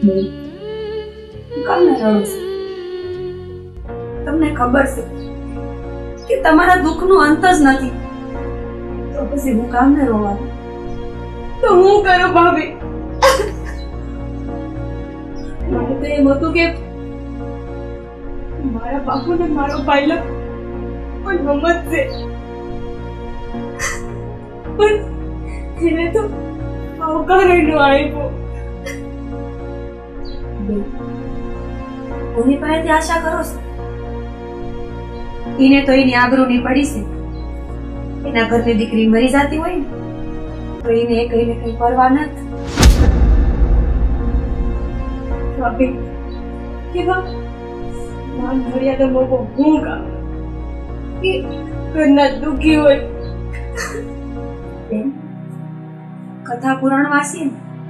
છું તમને ખબર છે કે તમારા દુઃખનો અંત જ નથી. તો પછી હું કામ ન રોવાનું? તો હું કરું ભાભી? મને તો એમ હતું કે મારા બાપુને મારો પાયલો પણ સમજશે પણ એને તો આવકારો બેન કોની પાસેથી આશા કરો છો? એને તો એની આબરૂની પડી છે. એના ઘરની દીકરી મરી જતી હોય ને, તો એને કઈ ને કઈ પરવા નથી. ભાભી હોય. કથા પુરાણ વાંચીએ ને?